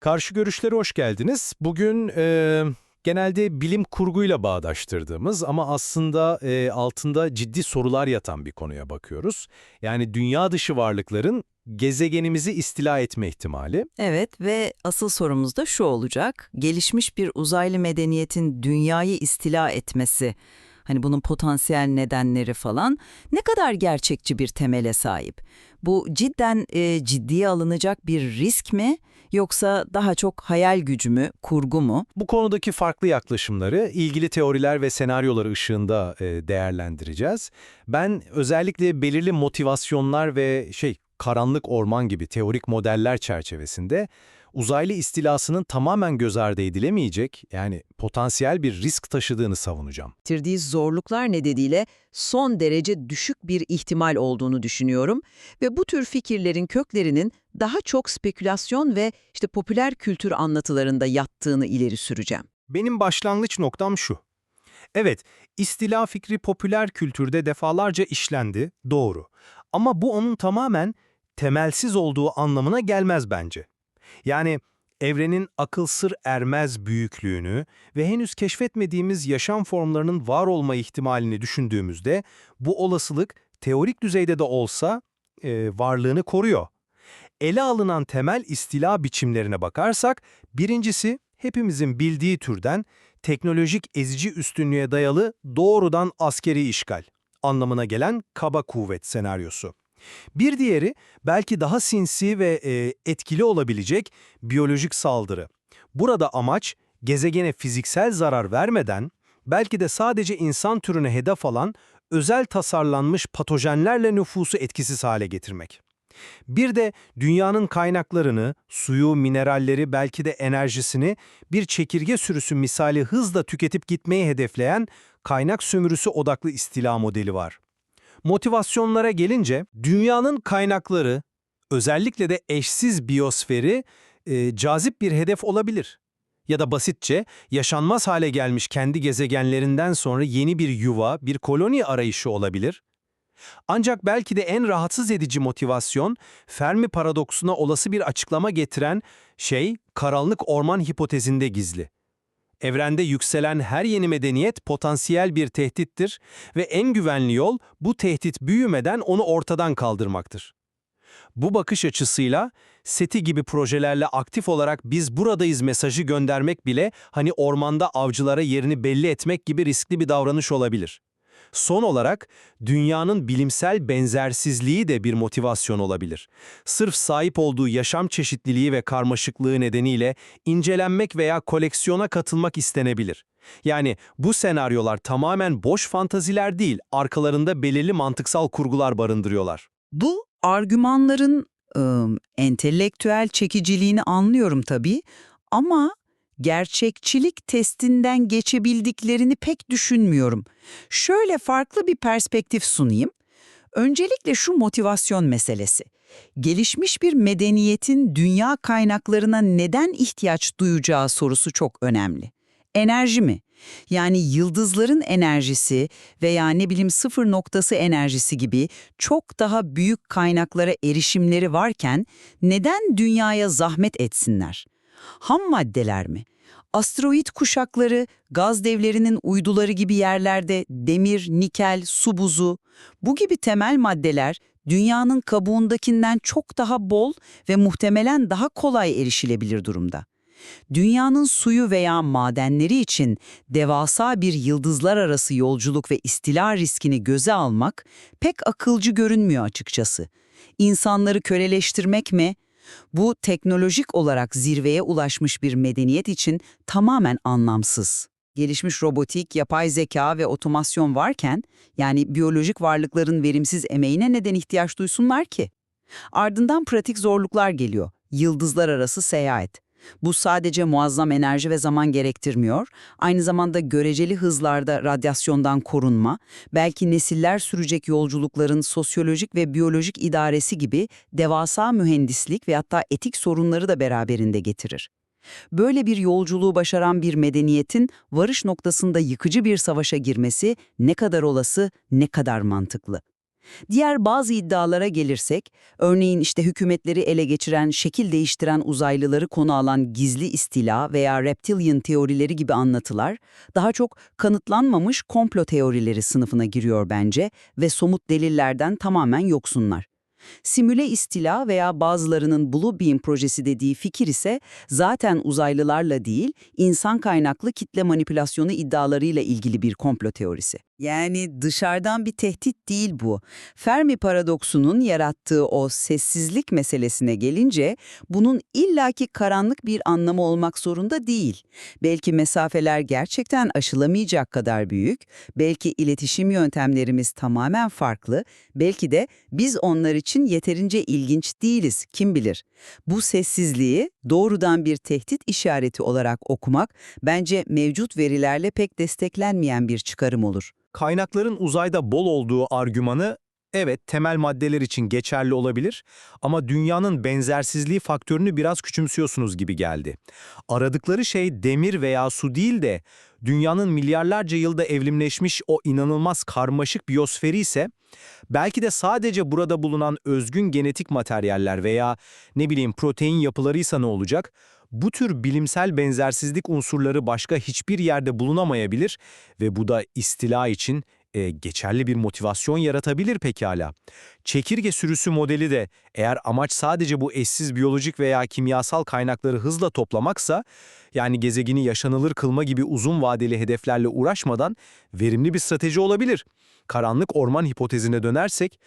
Karşı görüşlere hoş geldiniz. Bugün e, genelde bilim kurguyla bağdaştırdığımız ama aslında e, altında ciddi sorular yatan bir konuya bakıyoruz. Yani dünya dışı varlıkların gezegenimizi istila etme ihtimali. Evet ve asıl sorumuz da şu olacak. Gelişmiş bir uzaylı medeniyetin dünyayı istila etmesi, hani bunun potansiyel nedenleri falan ne kadar gerçekçi bir temele sahip? Bu cidden e, ciddiye alınacak bir risk mi yoksa daha çok hayal gücü mü, kurgu mu? Bu konudaki farklı yaklaşımları ilgili teoriler ve senaryolar ışığında e, değerlendireceğiz. Ben özellikle belirli motivasyonlar ve şey karanlık orman gibi teorik modeller çerçevesinde uzaylı istilasının tamamen göz ardı edilemeyecek yani potansiyel bir risk taşıdığını savunacağım. getirdiği zorluklar nedeniyle son derece düşük bir ihtimal olduğunu düşünüyorum ve bu tür fikirlerin köklerinin daha çok spekülasyon ve işte popüler kültür anlatılarında yattığını ileri süreceğim. Benim başlangıç noktam şu. Evet, istila fikri popüler kültürde defalarca işlendi, doğru. Ama bu onun tamamen temelsiz olduğu anlamına gelmez bence. Yani evrenin akıl sır ermez büyüklüğünü ve henüz keşfetmediğimiz yaşam formlarının var olma ihtimalini düşündüğümüzde bu olasılık teorik düzeyde de olsa e, varlığını koruyor. Ele alınan temel istila biçimlerine bakarsak, birincisi hepimizin bildiği türden teknolojik ezici üstünlüğe dayalı doğrudan askeri işgal anlamına gelen kaba kuvvet senaryosu. Bir diğeri belki daha sinsi ve e, etkili olabilecek biyolojik saldırı. Burada amaç gezegene fiziksel zarar vermeden belki de sadece insan türüne hedef alan özel tasarlanmış patojenlerle nüfusu etkisiz hale getirmek. Bir de dünyanın kaynaklarını, suyu, mineralleri, belki de enerjisini bir çekirge sürüsü misali hızla tüketip gitmeyi hedefleyen kaynak sömürüsü odaklı istila modeli var. Motivasyonlara gelince dünyanın kaynakları, özellikle de eşsiz biyosferi e, cazip bir hedef olabilir. Ya da basitçe yaşanmaz hale gelmiş kendi gezegenlerinden sonra yeni bir yuva, bir koloni arayışı olabilir. Ancak belki de en rahatsız edici motivasyon, Fermi paradoksuna olası bir açıklama getiren şey, karanlık orman hipotezinde gizli. Evrende yükselen her yeni medeniyet potansiyel bir tehdittir ve en güvenli yol bu tehdit büyümeden onu ortadan kaldırmaktır. Bu bakış açısıyla SETI gibi projelerle aktif olarak biz buradayız mesajı göndermek bile hani ormanda avcılara yerini belli etmek gibi riskli bir davranış olabilir. Son olarak dünyanın bilimsel benzersizliği de bir motivasyon olabilir. Sırf sahip olduğu yaşam çeşitliliği ve karmaşıklığı nedeniyle incelenmek veya koleksiyona katılmak istenebilir. Yani bu senaryolar tamamen boş fantaziler değil, arkalarında belirli mantıksal kurgular barındırıyorlar. Bu argümanların ıı, entelektüel çekiciliğini anlıyorum tabii ama gerçekçilik testinden geçebildiklerini pek düşünmüyorum. Şöyle farklı bir perspektif sunayım. Öncelikle şu motivasyon meselesi. Gelişmiş bir medeniyetin dünya kaynaklarına neden ihtiyaç duyacağı sorusu çok önemli. Enerji mi? Yani yıldızların enerjisi veya ne bileyim sıfır noktası enerjisi gibi çok daha büyük kaynaklara erişimleri varken neden dünyaya zahmet etsinler? Ham maddeler mi? Asteroid kuşakları, gaz devlerinin uyduları gibi yerlerde demir, nikel, su buzu, bu gibi temel maddeler dünyanın kabuğundakinden çok daha bol ve muhtemelen daha kolay erişilebilir durumda. Dünyanın suyu veya madenleri için devasa bir yıldızlar arası yolculuk ve istila riskini göze almak pek akılcı görünmüyor açıkçası. İnsanları köleleştirmek mi? Bu teknolojik olarak zirveye ulaşmış bir medeniyet için tamamen anlamsız. Gelişmiş robotik, yapay zeka ve otomasyon varken, yani biyolojik varlıkların verimsiz emeğine neden ihtiyaç duysunlar ki? Ardından pratik zorluklar geliyor. Yıldızlar arası seyahat. Bu sadece muazzam enerji ve zaman gerektirmiyor, aynı zamanda göreceli hızlarda radyasyondan korunma, belki nesiller sürecek yolculukların sosyolojik ve biyolojik idaresi gibi devasa mühendislik ve hatta etik sorunları da beraberinde getirir. Böyle bir yolculuğu başaran bir medeniyetin varış noktasında yıkıcı bir savaşa girmesi ne kadar olası, ne kadar mantıklı. Diğer bazı iddialara gelirsek, örneğin işte hükümetleri ele geçiren, şekil değiştiren uzaylıları konu alan gizli istila veya reptilian teorileri gibi anlatılar, daha çok kanıtlanmamış komplo teorileri sınıfına giriyor bence ve somut delillerden tamamen yoksunlar. Simüle istila veya bazılarının Blue Beam projesi dediği fikir ise zaten uzaylılarla değil, insan kaynaklı kitle manipülasyonu iddialarıyla ilgili bir komplo teorisi. Yani dışarıdan bir tehdit değil bu. Fermi paradoksunun yarattığı o sessizlik meselesine gelince bunun illaki karanlık bir anlamı olmak zorunda değil. Belki mesafeler gerçekten aşılamayacak kadar büyük, belki iletişim yöntemlerimiz tamamen farklı, belki de biz onlar için yeterince ilginç değiliz, kim bilir. Bu sessizliği doğrudan bir tehdit işareti olarak okumak bence mevcut verilerle pek desteklenmeyen bir çıkarım olur. Kaynakların uzayda bol olduğu argümanı evet temel maddeler için geçerli olabilir ama dünyanın benzersizliği faktörünü biraz küçümsüyorsunuz gibi geldi. Aradıkları şey demir veya su değil de dünyanın milyarlarca yılda evrimleşmiş o inanılmaz karmaşık biyosferi ise belki de sadece burada bulunan özgün genetik materyaller veya ne bileyim protein yapılarıysa ne olacak? Bu tür bilimsel benzersizlik unsurları başka hiçbir yerde bulunamayabilir ve bu da istila için e, geçerli bir motivasyon yaratabilir pekala. Çekirge sürüsü modeli de eğer amaç sadece bu eşsiz biyolojik veya kimyasal kaynakları hızla toplamaksa, yani gezegeni yaşanılır kılma gibi uzun vadeli hedeflerle uğraşmadan verimli bir strateji olabilir. Karanlık orman hipotezine dönersek,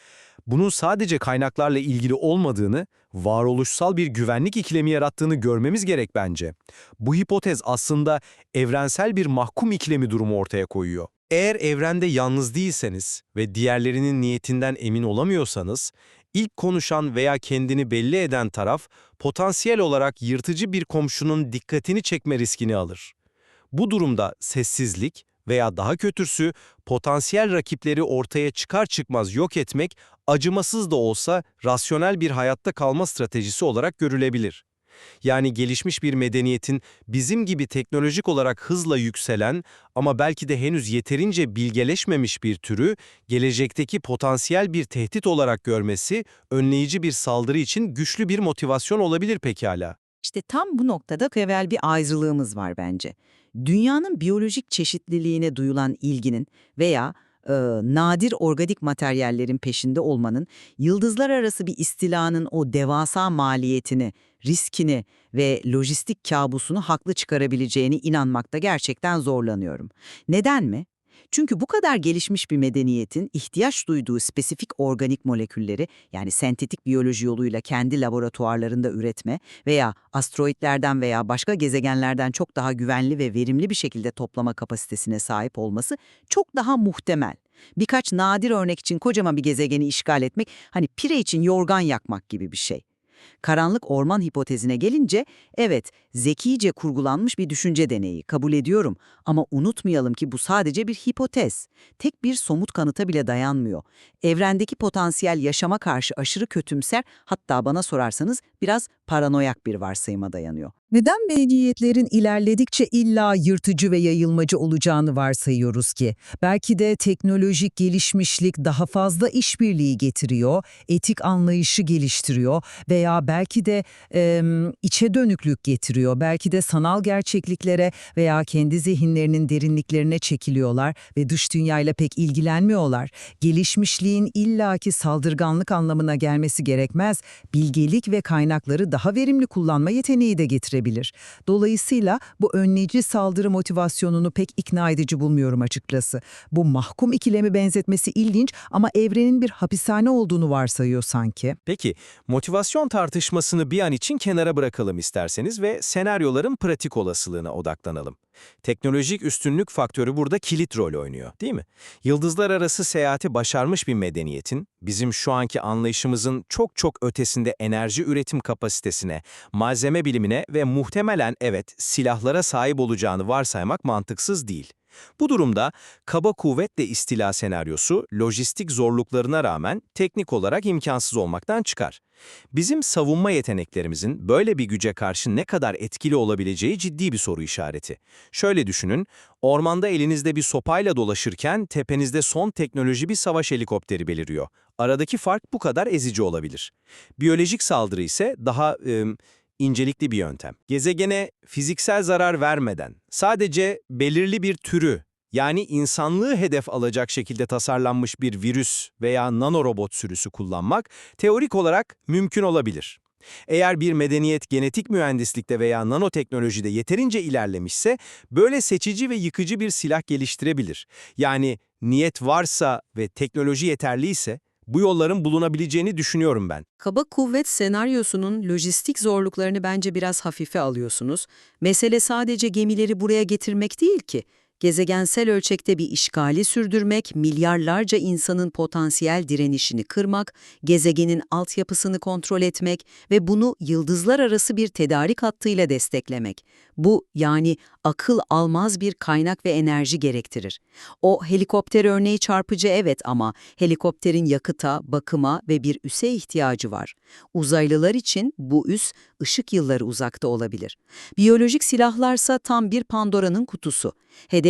bunun sadece kaynaklarla ilgili olmadığını, varoluşsal bir güvenlik ikilemi yarattığını görmemiz gerek bence. Bu hipotez aslında evrensel bir mahkum ikilemi durumu ortaya koyuyor. Eğer evrende yalnız değilseniz ve diğerlerinin niyetinden emin olamıyorsanız, ilk konuşan veya kendini belli eden taraf potansiyel olarak yırtıcı bir komşunun dikkatini çekme riskini alır. Bu durumda sessizlik veya daha kötüsü potansiyel rakipleri ortaya çıkar çıkmaz yok etmek acımasız da olsa rasyonel bir hayatta kalma stratejisi olarak görülebilir. Yani gelişmiş bir medeniyetin bizim gibi teknolojik olarak hızla yükselen ama belki de henüz yeterince bilgeleşmemiş bir türü gelecekteki potansiyel bir tehdit olarak görmesi önleyici bir saldırı için güçlü bir motivasyon olabilir pekala. İşte tam bu noktada evvel bir ayrılığımız var bence. Dünyanın biyolojik çeşitliliğine duyulan ilginin veya e, nadir organik materyallerin peşinde olmanın yıldızlar arası bir istilanın o devasa maliyetini, riskini ve lojistik kabusunu haklı çıkarabileceğine inanmakta gerçekten zorlanıyorum. Neden mi? Çünkü bu kadar gelişmiş bir medeniyetin ihtiyaç duyduğu spesifik organik molekülleri yani sentetik biyoloji yoluyla kendi laboratuvarlarında üretme veya asteroitlerden veya başka gezegenlerden çok daha güvenli ve verimli bir şekilde toplama kapasitesine sahip olması çok daha muhtemel. Birkaç nadir örnek için kocaman bir gezegeni işgal etmek hani pire için yorgan yakmak gibi bir şey. Karanlık orman hipotezine gelince, evet, zekice kurgulanmış bir düşünce deneyi, kabul ediyorum. Ama unutmayalım ki bu sadece bir hipotez. Tek bir somut kanıta bile dayanmıyor. Evrendeki potansiyel yaşama karşı aşırı kötümser, hatta bana sorarsanız biraz paranoyak bir varsayıma dayanıyor. Neden medeniyetlerin ilerledikçe illa yırtıcı ve yayılmacı olacağını varsayıyoruz ki? Belki de teknolojik gelişmişlik daha fazla işbirliği getiriyor, etik anlayışı geliştiriyor veya belki de e, içe dönüklük getiriyor. Belki de sanal gerçekliklere veya kendi zihinlerinin derinliklerine çekiliyorlar ve dış dünyayla pek ilgilenmiyorlar. Gelişmişliğin illaki saldırganlık anlamına gelmesi gerekmez. Bilgelik ve kaynakları daha verimli kullanma yeteneği de getirebilir. Dolayısıyla bu önleyici saldırı motivasyonunu pek ikna edici bulmuyorum açıkçası. Bu mahkum ikilemi benzetmesi ilginç ama evrenin bir hapishane olduğunu varsayıyor sanki. Peki, motivasyon tartışmasını bir an için kenara bırakalım isterseniz ve senaryoların pratik olasılığına odaklanalım. Teknolojik üstünlük faktörü burada kilit rol oynuyor, değil mi? Yıldızlar arası seyahati başarmış bir medeniyetin, bizim şu anki anlayışımızın çok çok ötesinde enerji üretim kapasitesine, malzeme bilimine ve muhtemelen evet silahlara sahip olacağını varsaymak mantıksız değil. Bu durumda kaba kuvvetle istila senaryosu lojistik zorluklarına rağmen teknik olarak imkansız olmaktan çıkar. Bizim savunma yeteneklerimizin böyle bir güce karşı ne kadar etkili olabileceği ciddi bir soru işareti. Şöyle düşünün, ormanda elinizde bir sopayla dolaşırken tepenizde son teknoloji bir savaş helikopteri beliriyor. Aradaki fark bu kadar ezici olabilir. Biyolojik saldırı ise daha e, incelikli bir yöntem. Gezegene fiziksel zarar vermeden sadece belirli bir türü yani insanlığı hedef alacak şekilde tasarlanmış bir virüs veya nanorobot sürüsü kullanmak teorik olarak mümkün olabilir. Eğer bir medeniyet genetik mühendislikte veya nanoteknolojide yeterince ilerlemişse böyle seçici ve yıkıcı bir silah geliştirebilir. Yani niyet varsa ve teknoloji yeterliyse bu yolların bulunabileceğini düşünüyorum ben. Kaba kuvvet senaryosunun lojistik zorluklarını bence biraz hafife alıyorsunuz. Mesele sadece gemileri buraya getirmek değil ki. Gezegensel ölçekte bir işgali sürdürmek, milyarlarca insanın potansiyel direnişini kırmak, gezegenin altyapısını kontrol etmek ve bunu yıldızlar arası bir tedarik hattıyla desteklemek. Bu yani akıl almaz bir kaynak ve enerji gerektirir. O helikopter örneği çarpıcı evet ama helikopterin yakıta, bakıma ve bir üse ihtiyacı var. Uzaylılar için bu üs ışık yılları uzakta olabilir. Biyolojik silahlarsa tam bir Pandora'nın kutusu.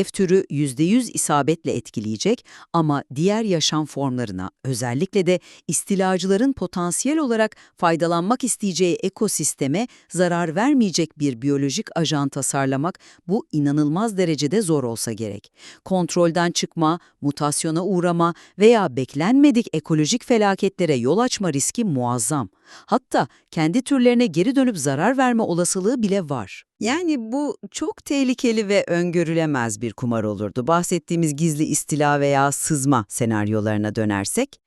Hedef türü %100 isabetle etkileyecek ama diğer yaşam formlarına, özellikle de istilacıların potansiyel olarak faydalanmak isteyeceği ekosisteme zarar vermeyecek bir biyolojik ajan tasarlamak bu inanılmaz derecede zor olsa gerek. Kontrolden çıkma, mutasyona uğrama veya beklenmedik ekolojik felaketlere yol açma riski muazzam. Hatta kendi türlerine geri dönüp zarar verme olasılığı bile var. Yani bu çok tehlikeli ve öngörülemez bir kumar olurdu. Bahsettiğimiz gizli istila veya sızma senaryolarına dönersek.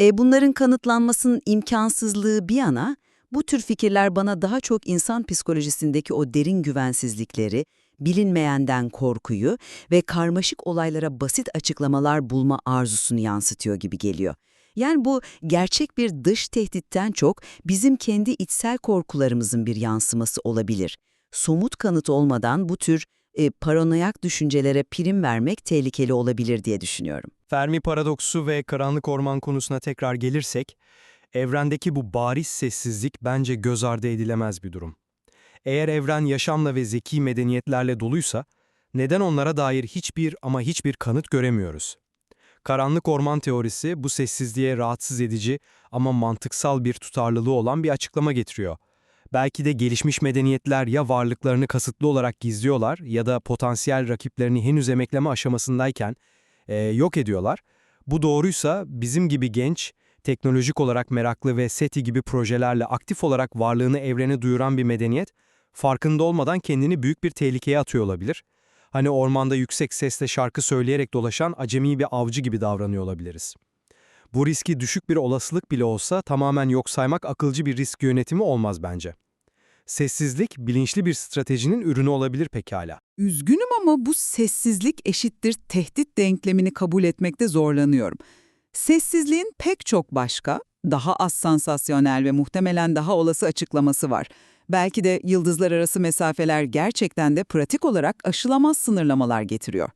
E, bunların kanıtlanmasının imkansızlığı bir yana, bu tür fikirler bana daha çok insan psikolojisindeki o derin güvensizlikleri, bilinmeyenden korkuyu ve karmaşık olaylara basit açıklamalar bulma arzusunu yansıtıyor gibi geliyor. Yani bu gerçek bir dış tehditten çok bizim kendi içsel korkularımızın bir yansıması olabilir. Somut kanıt olmadan bu tür e, paranoyak düşüncelere prim vermek tehlikeli olabilir diye düşünüyorum. Fermi paradoksu ve karanlık orman konusuna tekrar gelirsek, evrendeki bu bariz sessizlik bence göz ardı edilemez bir durum. Eğer evren yaşamla ve zeki medeniyetlerle doluysa, neden onlara dair hiçbir ama hiçbir kanıt göremiyoruz? Karanlık orman teorisi bu sessizliğe rahatsız edici ama mantıksal bir tutarlılığı olan bir açıklama getiriyor. Belki de gelişmiş medeniyetler ya varlıklarını kasıtlı olarak gizliyorlar ya da potansiyel rakiplerini henüz emekleme aşamasındayken e, yok ediyorlar. Bu doğruysa bizim gibi genç, teknolojik olarak meraklı ve SETI gibi projelerle aktif olarak varlığını evrene duyuran bir medeniyet, farkında olmadan kendini büyük bir tehlikeye atıyor olabilir. Hani ormanda yüksek sesle şarkı söyleyerek dolaşan acemi bir avcı gibi davranıyor olabiliriz. Bu riski düşük bir olasılık bile olsa tamamen yok saymak akılcı bir risk yönetimi olmaz bence. Sessizlik, bilinçli bir stratejinin ürünü olabilir pekala. Üzgünüm ama bu sessizlik eşittir tehdit denklemini kabul etmekte zorlanıyorum. Sessizliğin pek çok başka, daha az sansasyonel ve muhtemelen daha olası açıklaması var. Belki de yıldızlar arası mesafeler gerçekten de pratik olarak aşılamaz sınırlamalar getiriyor.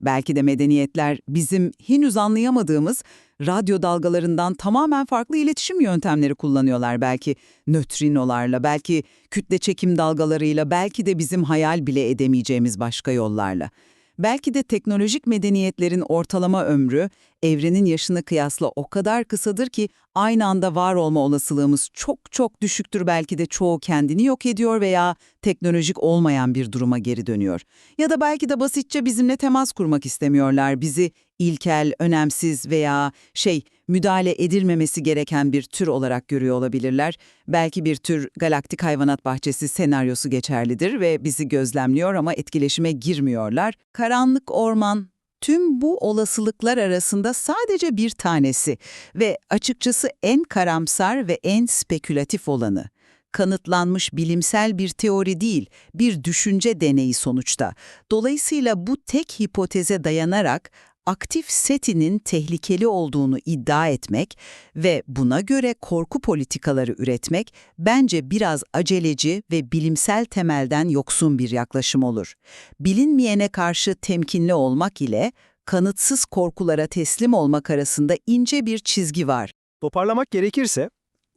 Belki de medeniyetler bizim henüz anlayamadığımız radyo dalgalarından tamamen farklı iletişim yöntemleri kullanıyorlar. Belki nötrinolarla, belki kütle çekim dalgalarıyla, belki de bizim hayal bile edemeyeceğimiz başka yollarla. Belki de teknolojik medeniyetlerin ortalama ömrü, evrenin yaşına kıyasla o kadar kısadır ki aynı anda var olma olasılığımız çok çok düşüktür belki de çoğu kendini yok ediyor veya teknolojik olmayan bir duruma geri dönüyor. Ya da belki de basitçe bizimle temas kurmak istemiyorlar, bizi ilkel, önemsiz veya şey müdahale edilmemesi gereken bir tür olarak görüyor olabilirler. Belki bir tür galaktik hayvanat bahçesi senaryosu geçerlidir ve bizi gözlemliyor ama etkileşime girmiyorlar. Karanlık orman, tüm bu olasılıklar arasında sadece bir tanesi ve açıkçası en karamsar ve en spekülatif olanı. Kanıtlanmış bilimsel bir teori değil, bir düşünce deneyi sonuçta. Dolayısıyla bu tek hipoteze dayanarak aktif setinin tehlikeli olduğunu iddia etmek ve buna göre korku politikaları üretmek bence biraz aceleci ve bilimsel temelden yoksun bir yaklaşım olur. Bilinmeyene karşı temkinli olmak ile kanıtsız korkulara teslim olmak arasında ince bir çizgi var. Toparlamak gerekirse,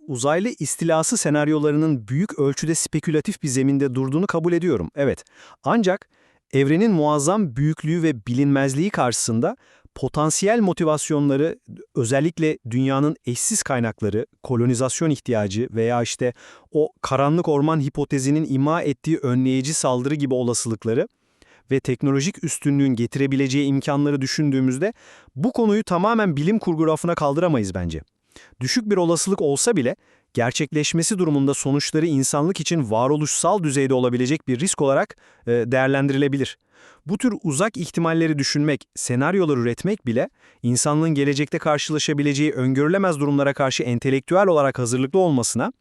uzaylı istilası senaryolarının büyük ölçüde spekülatif bir zeminde durduğunu kabul ediyorum, evet. Ancak evrenin muazzam büyüklüğü ve bilinmezliği karşısında potansiyel motivasyonları özellikle dünyanın eşsiz kaynakları, kolonizasyon ihtiyacı veya işte o karanlık orman hipotezinin ima ettiği önleyici saldırı gibi olasılıkları ve teknolojik üstünlüğün getirebileceği imkanları düşündüğümüzde bu konuyu tamamen bilim kurgu rafına kaldıramayız bence. Düşük bir olasılık olsa bile gerçekleşmesi durumunda sonuçları insanlık için varoluşsal düzeyde olabilecek bir risk olarak e, değerlendirilebilir. Bu tür uzak ihtimalleri düşünmek, senaryolar üretmek bile insanlığın gelecekte karşılaşabileceği öngörülemez durumlara karşı entelektüel olarak hazırlıklı olmasına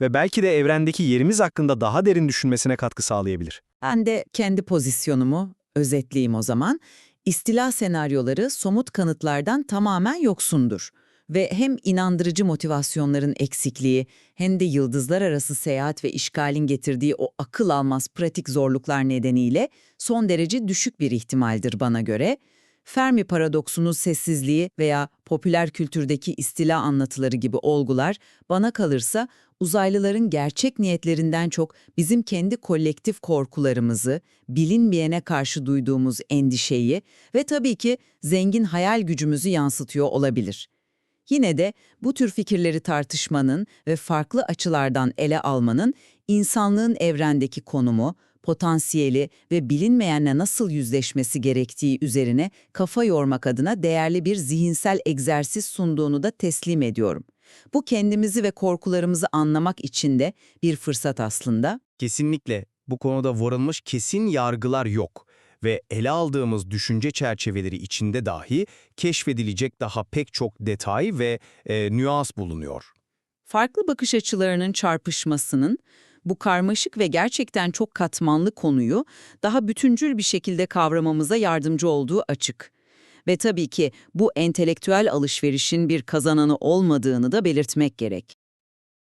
ve belki de evrendeki yerimiz hakkında daha derin düşünmesine katkı sağlayabilir. Ben de kendi pozisyonumu özetleyeyim o zaman. İstila senaryoları somut kanıtlardan tamamen yoksundur. Ve hem inandırıcı motivasyonların eksikliği hem de yıldızlar arası seyahat ve işgalin getirdiği o akıl almaz pratik zorluklar nedeniyle son derece düşük bir ihtimaldir bana göre. Fermi paradoksunun sessizliği veya popüler kültürdeki istila anlatıları gibi olgular bana kalırsa uzaylıların gerçek niyetlerinden çok bizim kendi kolektif korkularımızı, bilinmeyene karşı duyduğumuz endişeyi ve tabii ki zengin hayal gücümüzü yansıtıyor olabilir. Yine de bu tür fikirleri tartışmanın ve farklı açılardan ele almanın insanlığın evrendeki konumu, potansiyeli ve bilinmeyenle nasıl yüzleşmesi gerektiği üzerine kafa yormak adına değerli bir zihinsel egzersiz sunduğunu da teslim ediyorum. Bu kendimizi ve korkularımızı anlamak için de bir fırsat aslında. Kesinlikle bu konuda varılmış kesin yargılar yok ve ele aldığımız düşünce çerçeveleri içinde dahi keşfedilecek daha pek çok detay ve e, nüans bulunuyor. Farklı bakış açılarının çarpışmasının bu karmaşık ve gerçekten çok katmanlı konuyu daha bütüncül bir şekilde kavramamıza yardımcı olduğu açık. Ve tabii ki bu entelektüel alışverişin bir kazananı olmadığını da belirtmek gerek.